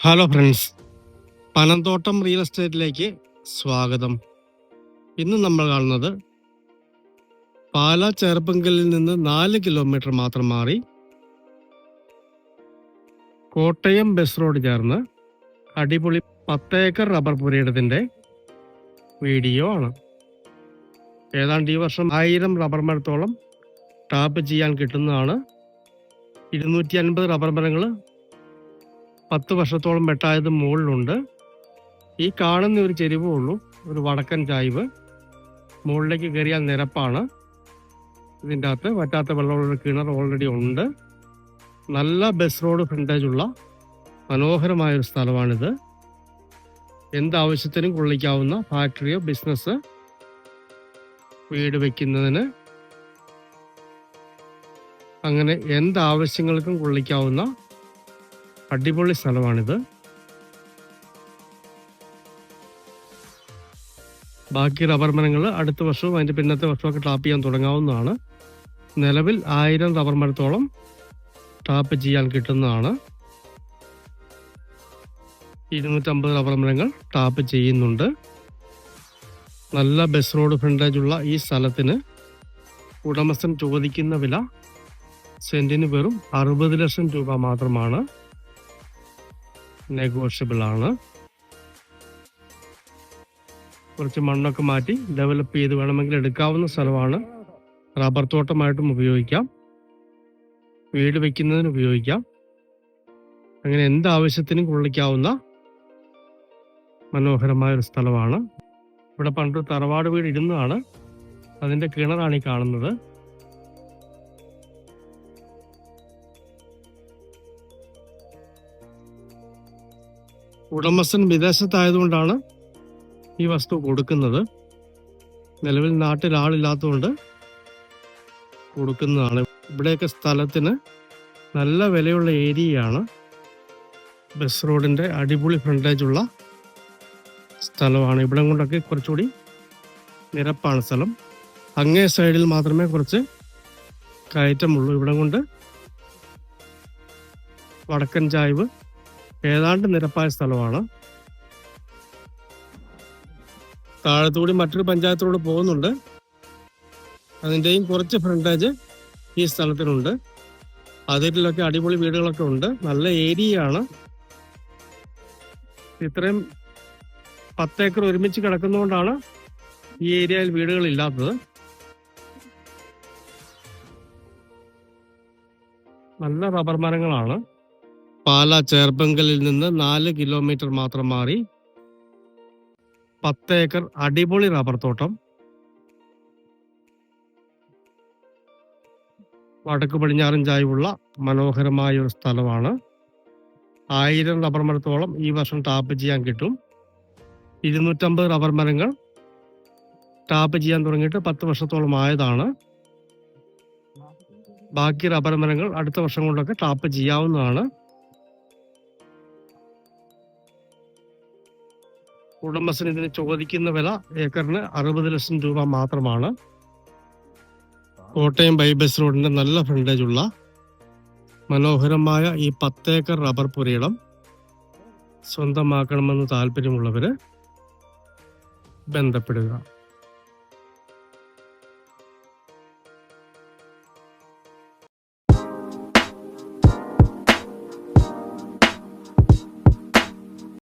Hello friends Panamthottam real എസ്റ്റേറ്റിലേക്ക് സ്വാഗതം. ഇന്ന് നമ്മൾ കാണുന്നത് പാലാ ചേർപ്പങ്കലിൽ നിന്ന് നാല് കിലോമീറ്റർ മാത്രം മാറി കോട്ടയം ബസ് റോഡ് ചേർന്ന് അടിപൊളി പത്തേക്കർ റബ്ബർ പുരയിടത്തിന്റെ വീഡിയോ ആണ്. ഏതാണ്ട് ഈ വർഷം ആയിരം റബ്ബർ മരത്തോളം ടാപ്പ് ചെയ്യാൻ കിട്ടുന്നതാണ്. ഇരുന്നൂറ്റി അൻപത് റബ്ബർ മരങ്ങൾ പത്ത് വർഷത്തോളം വെട്ടായത് മുകളിലുണ്ട്. ഈ കാണുന്ന ഒരു ചെരിവേ ഉള്ളൂ. ഒരു വടക്കൻ ചായ്വ്. മുകളിലേക്ക് കയറിയാൽ നിരപ്പാണ്. ഇതിന്റെ അകത്ത് വറ്റാത്ത വെള്ളമുള്ള കിണർ ഓൾറെഡി ഉണ്ട്. നല്ല ബസ് റോഡ് ഫ്രണ്ടേജുള്ള മനോഹരമായ ഒരു സ്ഥലമാണിത്. എന്താവശ്യത്തിനും കൊള്ളിക്കാവുന്ന ഫാക്ടറിയോ ബിസിനസ് വീട് വയ്ക്കുന്നതിന് അങ്ങനെ എന്താവശ്യങ്ങൾക്കും കൊള്ളിക്കാവുന്ന അടിപൊളി സ്ഥലമാണിത്. ബാക്കി റബ്ബർ മരങ്ങൾ അടുത്ത വർഷവും അതിന്റെ പിന്നത്തെ വർഷമൊക്കെ ടാപ്പ് ചെയ്യാൻ തുടങ്ങാവുന്നതാണ്. നിലവിൽ ആയിരം റബ്ബർ മരത്തോളം ടാപ്പ് ചെയ്യാൻ കിട്ടുന്നതാണ്. ഇരുന്നൂറ്റമ്പത് റബ്ബർ മരങ്ങൾ ടാപ്പ് ചെയ്യുന്നുണ്ട്. നല്ല ബസ് റോഡ് ഫ്രണ്ടേജ് ഉള്ള ഈ സ്ഥലത്തിന് ഉടമസ്ഥൻ ചോദിക്കുന്ന വില സെന്റിന് വെറും അറുപത് ലക്ഷം രൂപ മാത്രമാണ്. നെഗോഷ്യബിൾ ആണ്. കുറച്ച് മണ്ണൊക്കെ മാറ്റി ഡെവലപ്പ് ചെയ്ത് വേണമെങ്കിൽ എടുക്കാവുന്ന സ്ഥലമാണ്. റബ്ബർ തോട്ടമായിട്ടും ഉപയോഗിക്കാം. വീട് വയ്ക്കുന്നതിന് ഉപയോഗിക്കാം. അങ്ങനെ എന്ത് ആവശ്യത്തിനും കൊള്ളിക്കാവുന്ന മനോഹരമായ ഒരു സ്ഥലമാണ്. ഇവിടെ പണ്ട് തറവാട് വീട് ഇരുന്നതാണ് അതിന്റെ കിണറാണ് ഈ കാണുന്നത്. ഉടമസ്ഥൻ വിദേശത്തായതുകൊണ്ടാണ് ഈ വസ്തു കൊടുക്കുന്നത്. നിലവിൽ നാട്ടിൽ ആളില്ലാത്തതുകൊണ്ട് കൊടുക്കുന്നതാണ്. ഇവിടെയൊക്കെ സ്ഥലത്തിന് നല്ല വിലയുള്ള ഏരിയയാണ്. ബസ് റോഡിന്റെ അടിപൊളി ഫ്രണ്ടേജുള്ള സ്ഥലമാണ്. ഇവിടെ കൊണ്ടൊക്കെ കുറച്ചുകൂടി നിരപ്പാണ് സ്ഥലം. അങ്ങേ സൈഡിൽ മാത്രമേ കുറച്ച് കയറ്റമുള്ളൂ. ഇവിടെ കൊണ്ട് വടക്കൻ ചായ്വ് ഏതാണ്ട് നിരപ്പായ സ്ഥലമാണ്. താഴത്തുകൂടി മറ്റൊരു പഞ്ചായത്തിലൂടെ പോകുന്നുണ്ട്. അതിന്റെയും കുറച്ച് ഫ്രണ്ടേജ് ഈ സ്ഥലത്തിനുണ്ട്. അതിലൊക്കെ അടിപൊളി വീടുകളൊക്കെ ഉണ്ട്. നല്ല ഏരിയയാണ്. ഇത്രയും പത്തേക്കർ ഒരുമിച്ച് കിടക്കുന്നതുകൊണ്ടാണ് ഈ ഏരിയയിൽ വീടുകൾ ഇല്ലാത്തത് നല്ല റബ്ബർ മരങ്ങളാണ്. പാല ചേർപ്പങ്കലിൽ നിന്ന് നാല് കിലോമീറ്റർ മാത്രം മാറി പത്ത് ഏക്കർ അടിപൊളി റബ്ബർ തോട്ടം. വടക്ക് പടിഞ്ഞാറൻ ചായവുള്ള മനോഹരമായ ഒരു സ്ഥലമാണ്. ആയിരം റബ്ബർ മരത്തോളം ഈ വർഷം ടാപ്പ് ചെയ്യാൻ കിട്ടും. ഇരുന്നൂറ്റമ്പത് റബ്ബർ മരങ്ങൾ ടാപ്പ് ചെയ്യാൻ തുടങ്ങിയിട്ട് പത്ത് വർഷത്തോളം ആയതാണ്. ബാക്കി റബ്ബർ മരങ്ങൾ അടുത്ത വർഷം കൊണ്ടൊക്കെ ടാപ്പ് ചെയ്യാവുന്നതാണ്. ഉടമസ്ഥന് ഇതിന് ചോദിക്കുന്ന വില ഏക്കറിന് അറുപത് ലക്ഷം രൂപ മാത്രമാണ്. കോട്ടയം ബൈബസ് റോഡിന്റെ നല്ല ഫ്രണ്ടേജ് ഉള്ള മനോഹരമായ ഈ പത്തേക്കർ റബ്ബർ പുരയിടം സ്വന്തമാക്കണമെന്ന് താല്പര്യമുള്ളവര് ബന്ധപ്പെടുക.